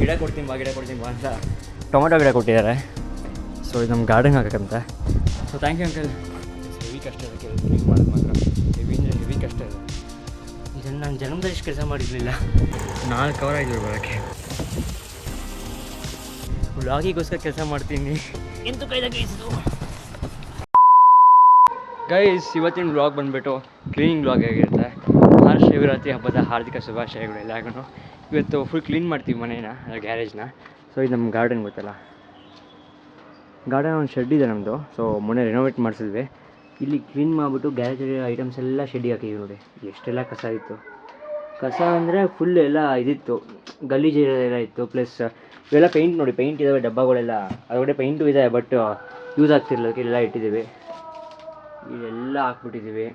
ಗಿಡ ಕೊಡ್ತೀನಿ ಬಾ ಗಿಡ ಕೊಡ್ತೀನಿ ಬಾ ಅಂತ. ಟೊಮೆಟೊ ಗಿಡ ಕೊಟ್ಟಿದ್ದಾರೆ. ಸೊ ಇದು ನಮ್ಮ garden ಹಾಕಂತ so thank you uncle heavy ಕಷ್ಟ ಇದೆ ಕ್ಲೀನ್ ಮಾಡೋದು ಮಾತ್ರ. ಹೆವಿ ಅಂದರೆ ಹೆವಿ ಕಷ್ಟ ಇದೆ. ಇದನ್ನು ನಾನು ಜನ್ಮದಲ್ಲಿ ಇಷ್ಟು ಕೆಲಸ ಮಾಡಿರಲಿಲ್ಲ. ನಾಲ್ಕು ಅವರ್ ಆಯಿತು ಬರೋಕ್ಕೆ. ವ್ಲಾಗಿಗೋಸ್ಕರ ಕೆಲಸ ಮಾಡ್ತೀನಿ. ಎಂತೂ ಕೈದಾಗ ಗೈಸ್ ಇವತ್ತಿನ ವ್ಲಾಗ್ ಬಂದುಬಿಟ್ಟು ಕ್ಲೀನಿಂಗ್ ವ್ಲಾಗ್ ಆಗಿರುತ್ತೆ ಮಹಾಶಿವರಾತ್ರಿ ಹಬ್ಬದ ಹಾರ್ದಿಕ ಶುಭಾಶಯಗಳು ಎಲ್ಲರಿಗೂ ಇವತ್ತು ಫುಲ್ ಕ್ಲೀನ್ ಮಾಡ್ತೀವಿ ಮನೇನ ಗ್ಯಾರೇಜ್ನ ಸೊ ಇದು ನಮ್ಮ ಗಾರ್ಡನ್ ಗೊತ್ತಲ್ಲ? ಗಾರ್ಡನ್ ಒಂದು ಶೆಡ್ ಇದೆ ನಮ್ಮದು ಸೊ ಮೊನ್ನೆ ರಿನೋವೇಟ್ ಮಾಡಿಸಿದ್ವಿ. ಇಲ್ಲಿ ಕ್ಲೀನ್ ಮಾಡಿಬಿಟ್ಟು ಗ್ಯಾರೇಜಲ್ಲಿ ಐಟಮ್ಸ್ ಎಲ್ಲ ಶೆಡ್ಡಿಗೆ ಹಾಕಿದ್ವಿ ನೋಡಿ. ಎಷ್ಟೆಲ್ಲ ಕಸ ಇತ್ತು. ಕಸ ಅಂದರೆ ಫುಲ್ ಎಲ್ಲ ಇದಿತ್ತು. ಗಲೀಜು ಎಲ್ಲ ಇತ್ತು. ಪ್ಲಸ್ ಇವೆಲ್ಲ ಪೇಂಟ್ ನೋಡಿ ಪೇಂಟ್ ಇದ್ದಾವೆ ಡಬ್ಬಗಳೆಲ್ಲ. ಅದರೊಳಗಡೆ ಪೇಂಟು ಇದೆ ಬಟ್ ಯೂಸ್ ಆಗ್ತಿರ್ಲಿಕ್ಕೆ ಎಲ್ಲ ಇಟ್ಟಿದ್ದೀವಿ. ಇಲ್ಲೆಲ್ಲ ಹಾಕ್ಬಿಟ್ಟಿದ್ದೀವಿ.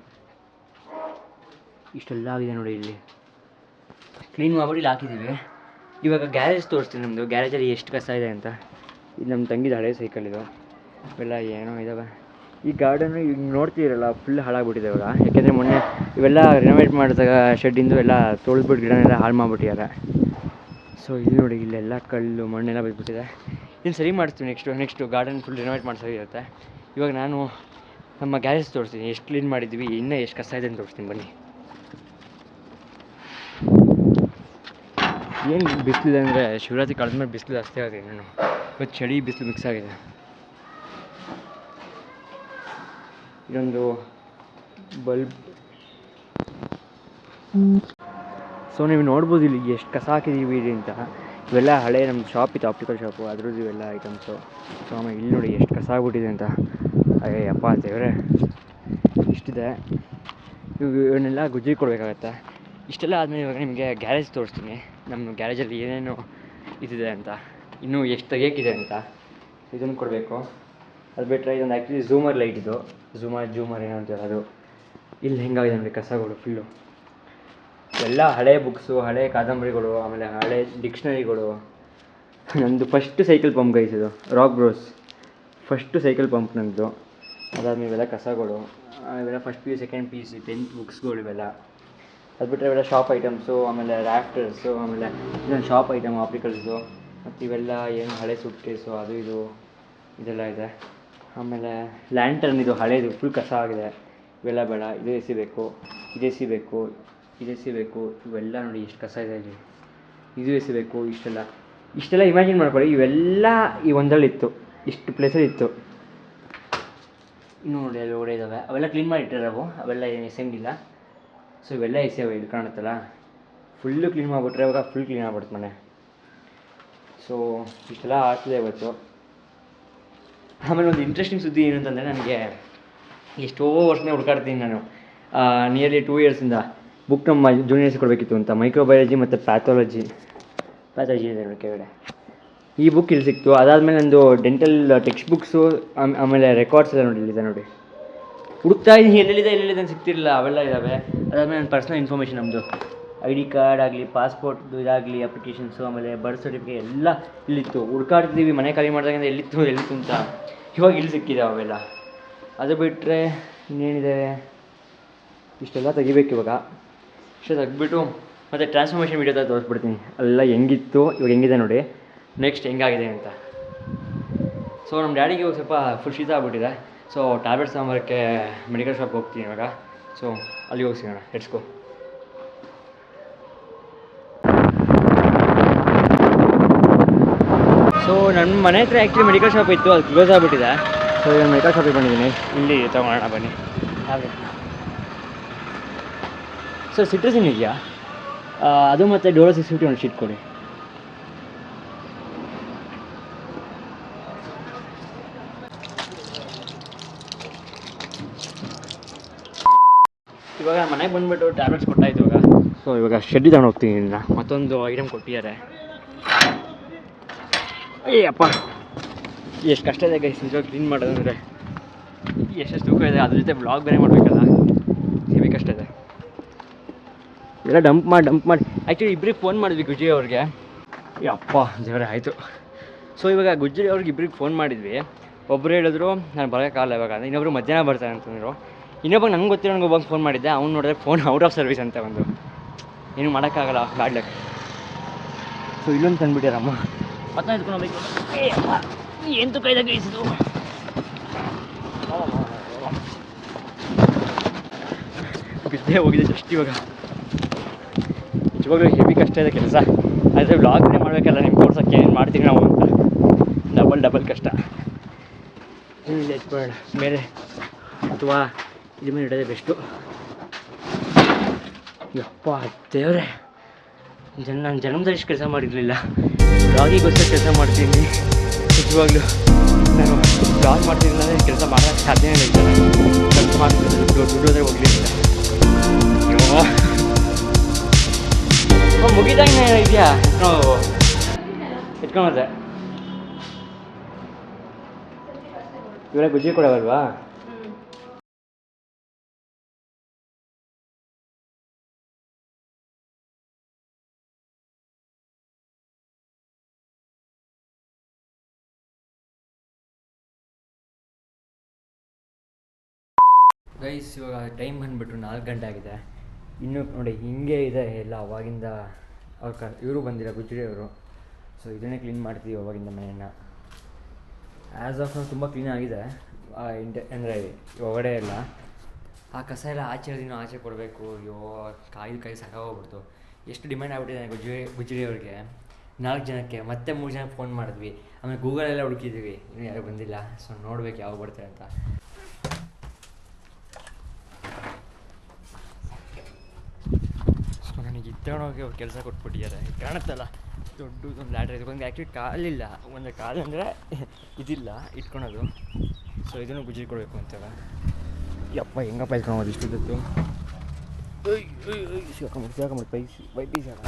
ಇಷ್ಟೆಲ್ಲ ಆಗಿದೆ ನೋಡಿ ಇಲ್ಲಿ. ಕ್ಲೀನ್ ಮಾಡ್ಬಿಟ್ಟು ಇಲ್ಲಿ ಹಾಕಿದ್ದೀವಿ. ಇವಾಗ ಗ್ಯಾರೇಜ್ ತೋರಿಸ್ತೀನಿ ನಮ್ಮದು ಗ್ಯಾರೇಜಲ್ಲಿ ಎಷ್ಟು ಕಸ ಇದೆ ಅಂತ. ಇದು ನಮ್ಮ ತಂಗಿದ ಹಳೆ ಸೈಕಲ್ ಇದು. ಇವೆಲ್ಲ ಏನೋ ಇದಾವೆ. ಈ ಗಾರ್ಡನ್ನು ಈಗ ನೋಡ್ತೀರಲ್ಲ ಫುಲ್ ಹಾಳಾಗ್ಬಿಟ್ಟಿದೆ ಇವಾಗ. ಯಾಕೆಂದರೆ ಮೊನ್ನೆ ಇವೆಲ್ಲ ರಿನೋವೇಟ್ ಮಾಡಿದಾಗ ಶೆಡ್ಡಿಂದು ಎಲ್ಲ ತೊಳೆದ್ಬಿಟ್ಟು ಗಿಡನೆಲ್ಲ ಹಾಳು ಮಾಡಿಬಿಟ್ಟಿದ್ದಾರೆ. ಸೊ ಇಲ್ಲಿ ನೋಡಿ, ಇಲ್ಲೆಲ್ಲ ಕಲ್ಲು, ಮಣ್ಣೆಲ್ಲ ಬಿದ್ದುಬಿಟ್ಟಿದೆ ಇನ್ನು ಸರಿ ಮಾಡಿಸ್ತೀವಿ next next garden full renovate ಮಾಡಿಸೋದಿರುತ್ತೆ ಇವಾಗ ನಾನು ನಮ್ಮ ಗ್ಯಾರೇಜ್ ತೋರಿಸ್ತೀನಿ. ಎಷ್ಟು ಕ್ಲೀನ್ ಮಾಡಿದ್ವಿ ಇನ್ನೂ ಎಷ್ಟು ಕಸ ಇದೆ ಅಂತ ತೋರಿಸ್ತೀನಿ. ಬನ್ನಿ. ಏನು ಬಿಸಿಲಿದೆ ಅಂದರೆ ಶಿವರಾತ್ರಿ ಕಳೆದ ಮೇಲೆ ಬಿಸಿಲು ಜಾಸ್ತಿ ಆಗಿದೆ ನಾನು ಇವತ್ತು ಚಳಿ ಬಿಸಿಲು ಮಿಕ್ಸ್ ಆಗಿದೆ. ಇದೊಂದು ಬಲ್ಬ್. ಸೊ ನೀವು ನೋಡ್ಬೋದು ಇಲ್ಲಿ ಎಷ್ಟು ಕಸ ಹಾಕಿದ್ದೀವಿ ಇಲ್ಲಿ ಅಂತ. ಇವೆಲ್ಲ ಹಳೆ ನಮ್ಮ ಶಾಪ್ ಇತ್ತು ಆಪ್ಟಿಕಲ್ ಶಾಪು ಅದ್ರದ್ದು ಇವೆಲ್ಲ ಐಟಮ್ಸು ಸೊ ಆಮೇಲೆ ಇಲ್ಲಿ ನೋಡಿ ಎಷ್ಟು ಕಸ ಆಗ್ಬಿಟ್ಟಿದೆ ಅಂತ. ಅಯ್ಯ ಅಪ್ಪ ದೇವ್ರೆ. ಇಷ್ಟಿದೆ. ಇವು ಇವನ್ನೆಲ್ಲ ಗುಜ್ಜಿ ಕೊಡಬೇಕಾಗತ್ತೆ. ಇಷ್ಟೆಲ್ಲ ಆದಮೇಲೆ ಇವಾಗ ನಿಮಗೆ ಗ್ಯಾರೇಜ್ ತೋರಿಸ್ತೀನಿ. ನಮ್ಮ ಗ್ಯಾರೇಜಲ್ಲಿ ಏನೇನು ಇದಿದೆ ಅಂತ, ಇನ್ನೂ ಎಷ್ಟು ತೆಗಿಯೋಕ್ಕಿದೆ ಅಂತ ಇದನ್ನು ಕೊಡಬೇಕು. ಅದು ಬಿಟ್ಟರೆ ಇದೊಂದು ಆ್ಯಕ್ಚುಲಿ ಝೂಮರ್ ಲೈಟ್ ಇದು. ಝೂಮರ್ ಜೂಮರ್ ಏನೋ ಅಂತಾರೆ ಅದು. ಇಲ್ಲಿ ಹೆಂಗಾಗಿದೆ ನೋಡಿ ಕಸಗಳು ಫುಲ್ಲು ಎಲ್ಲ ಹಳೆ ಬುಕ್ಸು ಹಳೆ ಕಾದಂಬರಿಗಳು, ಆಮೇಲೆ ಹಳೆ ಡಿಕ್ಷನರಿಗಳು ನಂದು first cycle pump ಗೈಸಿದು rock bros first cycle pump ನಂದು. ಅದಾದ್ಮೇಲೆ ಇವೆಲ್ಲ ಕಸಗಳು. ಇವೆಲ್ಲ first P U second P U C tenth ಬುಕ್ಸ್ಗಳು ಇವೆಲ್ಲ. ಅದು ಬಿಟ್ಟರೆ ಇವೆಲ್ಲ ಶಾಪ್ ಐಟಮ್ಸು ಆಮೇಲೆ ರ್ಯಾಫ್ಟರ್ಸು ಆಮೇಲೆ ಇದೊಂದು ಶಾಪ್ ಐಟಮ್ ಆಪ್ಟಿಕಲ್ಸು ಮತ್ತು ಇವೆಲ್ಲ ಏನು ಹಳೆ ಸೂಟ್ ಕೇಸು ಅದು ಇದು, ಇದೆಲ್ಲ ಇದೆ. ಆಮೇಲೆ ಲ್ಯಾಂಟರ್ನ್ ಇದು ಹಳೇದು ಫುಲ್ ಕಸ ಆಗಿದೆ. ಇವೆಲ್ಲ ಬೇಡ, ಇದು ಎಸಿಬೇಕು ಇದು ಎಸಿಬೇಕು ಇದು ಎಸಿಬೇಕು ಇವೆಲ್ಲ ನೋಡಿ ಎಷ್ಟು ಕಸ ಇದೆ ಇಲ್ಲಿ. ಇದು ಎಸಿಬೇಕು ಇಷ್ಟೆಲ್ಲ. ಇಷ್ಟೆಲ್ಲ ಇಮ್ಯಾಜಿನ್ ಮಾಡ್ಕೊಳ್ಳಿ, ಇವೆಲ್ಲ ಈ ಒಂದರಲ್ಲಿ ಇತ್ತು. ಇಷ್ಟು ಪ್ಲೇಸಲ್ಲಿ ಇತ್ತು. ಇನ್ನು ನೋಡಿ ಅಲ್ಲಿ ಓಡಿದಾವೆ ಇದ್ದಾವೆ ಅವೆಲ್ಲ ಕ್ಲೀನ್ ಮಾಡಿ ಇಟ್ಟಿರೋವು ಅವೆಲ್ಲ ಏನು ಎಸೆಂಗಿಲ್ಲ ಸೊ ಇವೆಲ್ಲ ಎಸೆಯವೆ ಇಲ್ಲಿ ಕಾಣುತ್ತಲ್ಲ? ಫುಲ್ಲು ಕ್ಲೀನ್ ಮಾಡಿಬಿಟ್ರೆ ಇವಾಗ ಫುಲ್ ಕ್ಲೀನ್ ಆಗ್ಬಿಡ್ತು ಮನೆ. ಸೊ ಇಷ್ಟೆಲ್ಲ ಆಗ್ತಿದೆ ಇವತ್ತು. ಆಮೇಲೆ ಒಂದು ಇಂಟ್ರೆಸ್ಟಿಂಗ್ ಸುದ್ದಿ ಏನು ಅಂತಂದರೆ ನನಗೆ ಎಷ್ಟೋ ವರ್ಷನೇ ಹುಡ್ಕಾಡ್ತೀನಿ ನಾನು. ನಿಯರ್ಲಿ ಟೂ ಇಯರ್ಸಿಂದ ಬುಕ್ ನಮ್ಮ ಜೂನಿಯರ್ಸ್ ಕೊಡಬೇಕಿತ್ತು ಅಂತ. ಮೈಕ್ರೋಬಯಾಲಜಿ ಮತ್ತು ಪ್ಯಾಥಾಲಜಿ ಪ್ಯಾಥಾಲಜಿ ಇದೆ ನೋಡಿ ಕೆಳಗಡೆ. ಈ ಬುಕ್ ಇಲ್ಲಿ ಸಿಕ್ತು. ಅದಾದಮೇಲೆ ನಂದು ಡೆಂಟಲ್ ಟೆಕ್ಸ್ಟ್ ಬುಕ್ಸು ಆಮೇಲೆ ರೆಕಾರ್ಡ್ಸ್ ಎಲ್ಲ ನೋಡಿ ಇಲ್ಲಿದೆ ನೋಡಿ. ಹುಡುಕ್ತಾ ಇದ್ದೀನಿ. ಎಲ್ಲೆಲ್ಲಿದೆ ಎಲ್ಲೆಲ್ಲಿದೆ ಅಂತ ಸಿಗ್ತಿರಲಿಲ್ಲ. ಅವೆಲ್ಲ ಇದ್ದಾವೆ ಅದಾದಮೇಲೆ ನನ್ನ ಪರ್ಸ್ನಲ್ ಇನ್ಫಾರ್ಮೇಷನ್ ನಮ್ಮದು ಐ ಡಿ ಕಾರ್ಡ್ ಆಗಲಿ ಪಾಸ್ಪೋರ್ಟ್ದು ಇದಾಗಲಿ ಅಪ್ಲಿಕೇಶನ್ಸು ಆಮೇಲೆ ಬರ್ತ್ ಸರ್ಟಿಫಿಕೇಟ್ ಎಲ್ಲ ಇಲ್ಲಿತ್ತು. ಹುಡ್ಕಾಡ್ತಿದ್ದೀವಿ ಮನೆ ಖಾಲಿ ಮಾಡಿದಾಗಿಂದ ಎಲ್ಲಿತ್ತು ಎಲ್ಲಿತ್ತು ಅಂತ. ಇವಾಗ ಇಲ್ಲಿ ಸಿಕ್ಕಿದೆ ಅವೆಲ್ಲ? ಅದು ಬಿಟ್ಟರೆ ಇನ್ನೇನಿದೆ? ಇಷ್ಟೆಲ್ಲ ತೆಗಿಬೇಕು ಇವಾಗ. ಇಷ್ಟು ತೆಗ್ಬಿಟ್ಟು ಮತ್ತು ಟ್ರಾನ್ಸ್ಫಾರ್ಮೇಷನ್ ವೀಡಿಯೋದಾಗ ತೋರಿಸ್ಬಿಡ್ತೀನಿ. ಅಲ್ಲ ಹೆಂಗಿತ್ತು, ಇವಾಗ ಹೆಂಗಿದೆ ನೋಡಿ. ನೆಕ್ಸ್ಟ್ ಹೆಂಗಾಗಿದೆ ಅಂತ. ಸೊ ನಮ್ಮ ಡ್ಯಾಡಿಗೆ ಇವಾಗ ಸ್ವಲ್ಪ ಫುಲ್ ಶೀತ ಆಗ್ಬಿಟ್ಟಿದೆ. ಸೊ ಟ್ಯಾಬ್ಲೆಟ್ಸ್ ತಗೊಂಬರೋಕ್ಕೆ ಮೆಡಿಕಲ್ ಶಾಪ್ಗೆ ಹೋಗ್ತೀನಿ ಇವಾಗ. ಸೊ ಅಲ್ಲಿ ಹೋಗಿ ಸಿಗೋಣ. ಎಟ್ಸ್ಕೋ ಸೊ ನನ್ನ ಮನೆ ಹತ್ರ ಆ್ಯಕ್ಚುಲಿ ಮೆಡಿಕಲ್ ಶಾಪ್ ಇತ್ತು. ಅದು ಕ್ಲೋಸ್ ಆಗಿಬಿಟ್ಟಿದೆ. ಸೊ ಈಗ ಮೆಡಿಕಲ್ ಶಾಪಿಗೆ ಬಂದಿದ್ದೀನಿ. ಇಲ್ಲಿ ತಗೊಳ್ಳೋಣ ಬನ್ನಿ. ಟ್ಯಾಬ್ಲೆಟ್ನ ಸರ್ ಸಿಟ್ರಸಿನ್ ಇದೆಯಾ? ಅದು ಮತ್ತು ಡೋಲೋ ಸಿಕ್ಸ್ ಫಿಫ್ಟಿ ಒಂದು ಶೀಟ್ ಕೊಡಿ. ಇವಾಗ ಮನೆಗೆ ಬಂದ್ಬಿಟ್ಟು ಟ್ಯಾಬ್ಲೆಟ್ಸ್ ಕೊಟ್ಟಾಯ್ತು ಇವಾಗ. ಸೊ ಇವಾಗ ಶೆಡ್ ತಗೊಂಡು ಹೋಗ್ತೀನಿ ಇನ್ನು. ಮತ್ತೊಂದು ಐಟಮ್ ಕೊಟ್ಟಿದ್ದಾರೆ. ಅಯ್ಯಪ್ಪ. ಎಷ್ಟು ಕಷ್ಟ ಇದೆ ಗೈಸ್ ನಿಜವಾಗಿ ಕ್ಲೀನ್ ಮಾಡೋದಂದ್ರೆ ಎಷ್ಟೆಷ್ಟು ತೂಕ ಇದೆ ಅದ್ರ ಜೊತೆ ಬ್ಲಾಗ್ ಬೇರೆ ಮಾಡಬೇಕಲ್ಲ. ಹೆವಿ ಕಷ್ಟ ಇದೆ. ಎಲ್ಲ ಡಂಪ್ ಮಾಡಿ ಡಂಪ್ ಮಾಡಿ. ಆ್ಯಕ್ಚುಲಿ ಇಬ್ಬರಿಗೆ ಫೋನ್ ಮಾಡಿದ್ವಿ ಗುಜ್ರಿ ಅವ್ರಿಗೆ. ಅಪ್ಪ ದೇವರೇ ಆಯಿತು. ಸೊ ಇವಾಗ ಗುಜ್ರಿ ಅವ್ರಿಗೆ ಇಬ್ರಿಗೆ ಫೋನ್ ಮಾಡಿದ್ವಿ. ಒಬ್ಬರು ಹೇಳಿದ್ರು ನಾನು ಬರೋಕ್ಕಾಗಲ್ಲ ಇವಾಗ. ಇನ್ನೊಬ್ಬರು ಇನ್ನೊಬ್ರು ಮಧ್ಯಾಹ್ನ ಬರ್ತಾರೆ ಅಂತಂದರು. ಇನ್ನೊಬ್ಬ ನಂಗೆ ಗೊತ್ತಿರೋ ನನಗೆ ಒಬ್ಬಂಗೆ ಫೋನ್ ಮಾಡಿದ್ದೆ. ಅವ್ನು ನೋಡಿದ್ರೆ ಫೋನ್ ಔಟ್ ಆಫ್ ಸರ್ವಿಸ್ ಅಂತ ಒಂದು. ಏನು ಮಾಡೋಕ್ಕಾಗಲ್ಲ ಬ್ಯಾಡ್ ಲಕ್ ಸೊ ಇಲ್ಲೊಂದು ತಂದುಬಿಟ್ಟಿರಮ್ಮ ಮತ್ತೆ ಎತ್ಕೊಂಡು ಎಂತ ಕೈದಾಗ ಇಸಿದು ಬಿದ್ದೇ ಹೋಗಿದೆ ಜಸ್ಟ್ ಇವಾಗ. ನಿಜವಾಗ್ಲೂ ಹೆವಿ ಕಷ್ಟ ಇದೆ ಕೆಲಸ. ಆದರೆ ವ್ಲಾಗ್ನೇ ಮಾಡಬೇಕಲ್ಲ ನಿಮ್ಗೆ ತೋರ್ಸೋಕ್ಕೆ ಏನು ಮಾಡ್ತೀವಿ ನಾವು ಅಂತ. ಡಬಲ್ ಡಬಲ್ ಕಷ್ಟ. ಮೇಲೆ ಅಥವಾ ಇದ್ರ ಮೇಲೆ ಇಡೋದೇ ಬೆಸ್ಟು ಯಪ್ಪ, ದೇವ್ರೆ. ಜನ ನಾನು ಜನ್ಮದಲ್ಲಿ ಇಷ್ಟು ಕೆಲಸ ಮಾಡಿರಲಿಲ್ಲ. ಬ್ಲಾಗಿಗೋಸ್ಕರ ಕೆಲಸ ಮಾಡ್ತೀನಿ. ನಿಜವಾಗ್ಲೂ. ನಾನು ಬ್ಲಾಗ್ ಮಾಡ್ತೀನಿ ಅಂದರೆ ಕೆಲಸ ಮಾಡೋಕ್ಕೆ ಸಾಧ್ಯ ಇಲ್ಲ ಕೆಲಸ ಮಾಡ್ತಿದ್ದೆ ದುಡ್ಡು ದುಡ್ಡು ಅಂದರೆ ಅಯ್ಯೋ. ಮುಗಿದಂಗೆ ಇದೆಯಾ? ಎತ್ಕೊಂಡು ಎತ್ಕೊಂಬಂದೆ ಇವರೇ ಗುಜ್ಜಿ ಕೊಡೋವಲ್ವಾ? ಗೈಸ್ ಇವಾಗ ಟೈಮ್ ಬಂದುಬಿಟ್ಟು ನಾಲ್ಕು ಗಂಟೆ ಆಗಿದೆ. ಇನ್ನೂ ನೋಡಿ, ಹಿಂಗೆ ಇದೆ ಎಲ್ಲ ಅವಾಗಿಂದ ಅವ್ರ ಕ, ಇವರು ಬಂದಿಲ್ಲ, ಗುಜ್ರಿ ಅವರು. ಸೊ ಇದನ್ನೇ ಕ್ಲೀನ್ ಮಾಡ್ತೀವಿ ಅವಾಗಿಂದ ಮನೆಯನ್ನು. ಆ್ಯಸ್ ಆಫ್ ನಾವು ತುಂಬ ಕ್ಲೀನ್ ಆಗಿದೆ. ಇಂಟೆ, ಅಂದರೆ ಒಳಗಡೆ ಎಲ್ಲ. ಆ ಕಸ ಎಲ್ಲ ಆಚೆ ದಿನ ಆಚೆ ಕೊಡಬೇಕು. ಅಯ್ಯೋ ಕಾಯಿ ಕೈ ಸಾಕಾಗೋಗ್ಬಿಡ್ತು ಎಷ್ಟು ಡಿಮ್ಯಾಂಡ್ ಆಗ್ಬಿಟ್ಟಿದೆ ಗುಜ್ರಿ ಗುಜ್ರಿ ನಾಲ್ಕು ಜನಕ್ಕೆ, ಮತ್ತೆ ಮೂರು ಜನ ಫೋನ್ ಮಾಡಿದ್ವಿ. ಆಮೇಲೆ ಗೂಗಲೆಲ್ಲ ಹುಡುಕಿದ್ವಿ. ಇನ್ನೂ ಯಾರು ಬಂದಿಲ್ಲ. ಸೊ ನೋಡ್ಬೇಕು ಯಾವಾಗ ಬರ್ತಾರೆ ಅಂತ. ಇತ್ತೊಳಗೆ ಅವ್ರು ಕೆಲಸ ಕೊಟ್ಬಿಟ್ಟಿದ್ದಾರೆ. ಕಾಣುತ್ತಲ್ಲ? ದೊಡ್ಡದೊಂದು ಲ್ಯಾಡ್ರ್ ಇದಕ್ಕೊಂದು ಆ್ಯಕ್ಚುಲಿ ಕಾಲಿಲ್ಲ. ಒಂದು ಕಾಲು ಅಂದರೆ ಇದಿಲ್ಲ ಇಟ್ಕೊಳೋದು. ಸೊ ಇದನ್ನು ಗುಜ್ಜಿ ಕೊಡಬೇಕು ಅಂತೇಳ. ಯಪ್ಪ ಹೆಂಗಪ್ಪ ಇಟ್ಕೊಳೋದು ಇಷ್ಟುದ್ದು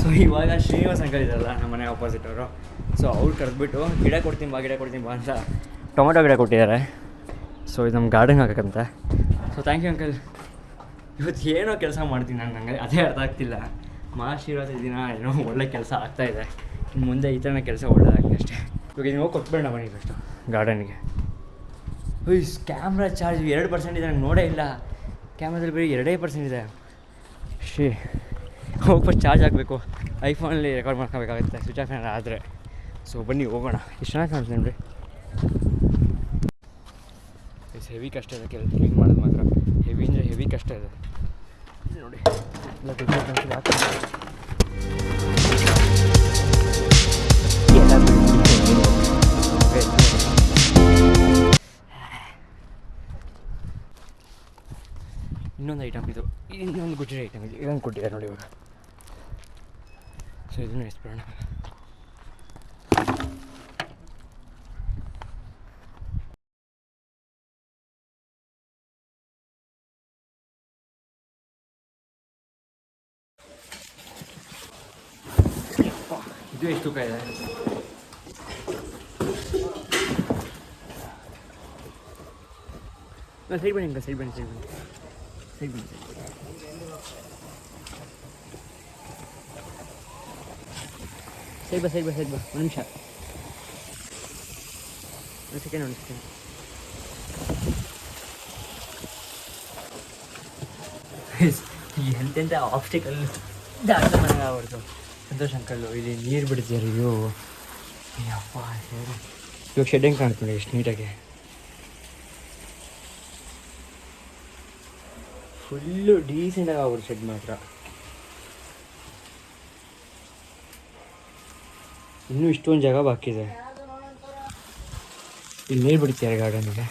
ಸೊ ಇವಾಗ ಶ್ರೀನಿವಾಸ್ ಅಂಕಲ್ ಇದ್ದಾರಲ್ಲ ನಮ್ಮ ಮನೆ ಆಪೋಸಿಟ್ ಅವರು. ಸೊ ಅವ್ರು ಕರೆದ್ಬಿಟ್ಟು ಗಿಡ ಕೊಡ್ತೀನಿ ಬಾ ಗಿಡ ಕೊಡ್ತೀನಿ ಬಾ ಅಂತ ಟೊಮೊಟೊ ಗಿಡ ಕೊಟ್ಟಿದ್ದಾರೆ. ಸೊ ಇದು ನಮ್ಮ ಗಾರ್ಡನ್ ಹಾಕಕ್ಕಂತ. ಸೊ ಥ್ಯಾಂಕ್ ಯು ಅಂಕಲ್ ಇವತ್ತು ಏನೋ ಕೆಲಸ ಮಾಡ್ತೀನಿ ನಾನು ನನಗೆ ಅದೇ ಅರ್ಥ ಆಗ್ತಿಲ್ಲ. ಮಹಾಶಿವರಾತ್ರಿ ದಿನ ಏನೋ ಒಳ್ಳೆ ಕೆಲಸ ಆಗ್ತಾಯಿದೆ ಇನ್ನು ಮುಂದೆ ಈ ಥರನೇ ಕೆಲಸ ಒಳ್ಳೆದಾಗಲಿ ಅಷ್ಟೇ. ಇವಾಗ ನೀವು ಹೋಗಿ ಕೊಟ್ಬೇಡ ಬನ್ನಿ ಫಸ್ಟು ಗಾರ್ಡನ್ಗೆ. ಉಯ್ ಕ್ಯಾಮ್ರಾ ಚಾರ್ಜ್ ಎರಡು ಪರ್ಸೆಂಟ್ ಇದೆ ನಂಗೆ ನೋಡೇ ಇಲ್ಲ. ಕ್ಯಾಮ್ರಾದಲ್ಲಿ ಬರೀ ಎರಡೇ ಪರ್ಸೆಂಟ್ ಇದೆ. ಶೇ ಹೋಗಿ ಫಸ್ಟ್ ಚಾರ್ಜ್ ಆಗಬೇಕು ಐಫೋನಲ್ಲಿ ರೆಕಾರ್ಡ್ ಮಾಡ್ಕೋಬೇಕಾಗುತ್ತೆ ಸ್ವಿಚ್ ಆಫ್ ಏನಾರು ಆದರೆ. ಸೊ ಬನ್ನಿ ಹೋಗೋಣ. ಎಷ್ಟು ಚೆನ್ನಾಗಿ ಕಾಣಿಸ್ತೀನಿ ನೋಡಿ ಇಸ್ ಹೆವಿ ಕಷ್ಟ ಇದೆ ಕೆಲಸ ಕ್ಲೀನ್ ಮಾಡೋದು ಮಾತ್ರ. ಹೆವಿ ಅಂದರೆ ಹೆವಿ ಕಷ್ಟ ಇದೆ ನೋಡಿ. ಇನ್ನೊಂದು ಐಟಮ್ ಇದು. ಇನ್ನೊಂದು ಗುಜ್ರಿ ಐಟಮ್ ಇದು. ಇದೊಂದು ಕೊಟ್ಟಿದ್ದಾರೆ ನೋಡಿ ಇವಾಗ. ಸೊ ಇದನ್ನು ಎಸ್ಬಿಡೋಣ ಇದು ಎಷ್ಟು ತೂಕ ಇದೆ ಸೈಡ್ ಬನ್ನಿ ಸೈಡ್ ಬನ್ನಿ ಸೈಡ್ ಬನ್ನಿ ಸೈಡ್ ಬನ್ನಿ ಸೈಡ್ ಬಾ ಸೈಡ್ ಬಾ ಸೈಡ್ ಬಾ ಒಂದು ನಿಮಿಷ ಒಂದು ಸೆಕೆಂಡ್ ಒಂದು ಸೆಕೆಂಡ್ ಎಂತೆಂಥ ಆಬ್ಸ್ಟಿಕಲ್ ದಾಟ ಮನೆಗೆ ಆಗ್ಬಿಡ್ತು ಸಂತೋಷ್ ಅಂಕಲ್ಲು ಇಲ್ಲಿ ನೀರು ಬಿಡ್ತಿದ್ದಾರೆ ಅಯ್ಯೋ. ಹೇಳಿ. ಇವಾಗ ಶೆಡ್ ಹೆಂಗೆ ಕಾಣ್ತೀನಿ ಎಷ್ಟು ನೀಟಾಗಿ? ಫುಲ್ಲು ಡೀಸೆಂಟಾಗಿ ಆಗ್ಬಿಡ್ತು ಶೆಡ್ ಮಾತ್ರ. ಇನ್ನೂ ಇಷ್ಟೊಂದು ಜಾಗ ಬಾಕಿದೆ ಇಲ್ಲಿ ನೀರು ಬಿಡ್ತಿದ್ದಾರೆ ಗಾರ್ಡನ್ಗೆ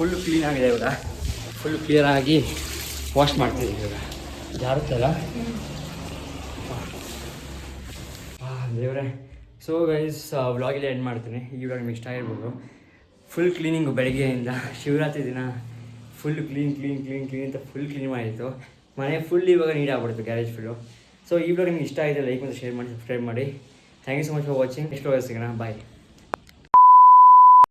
ಫುಲ್ ಕ್ಲೀನ್ ಆಗಿದೆ ಇವಾಗ. ಫುಲ್ ಕ್ಲಿಯರಾಗಿ ವಾಶ್ ಮಾಡ್ತೀವಿ ಇವಾಗ. ಜಾರುತ್ತಲ್ಲ ದೇವ್ರೆ. ಸೊ ಗೈಸ್ ವ್ಲಾಗಲ್ಲಿ ಎಂಡ್ ಮಾಡ್ತೀನಿ. ಈ ವ್ಲಾಗ್ ನಿಮ್ಗೆ ಇಷ್ಟ ಆಗಿರ್ಬೋದು. ಫುಲ್ ಕ್ಲೀನಿಂಗು ಬೆಳಗ್ಗೆಯಿಂದ ಶಿವರಾತ್ರಿ ದಿನ full clean clean clean clean ಅಂತ ಫುಲ್ ಕ್ಲೀನ್ ಮಾಡಿತ್ತು. ಮನೆ ಫುಲ್ ಇವಾಗ ನೀಟ್ ಆಗ್ಬಿಡ್ತು ಗ್ಯಾರೇಜ್ ಫುಲ್ಲು ಸೊ ಈ ವ್ಲಾಗ್ ನಿಮ್ಗೆ ಇಷ್ಟ ಆಗಿದೆ ಲೈಕ್ ಮತ್ತು ಶೇರ್ ಮಾಡಿ ಸಬ್ಸ್ಕ್ರೈಬ್ ಮಾಡಿ. Thank you so much for watching next ಸಿಗೋಣ. ಬಾಯ್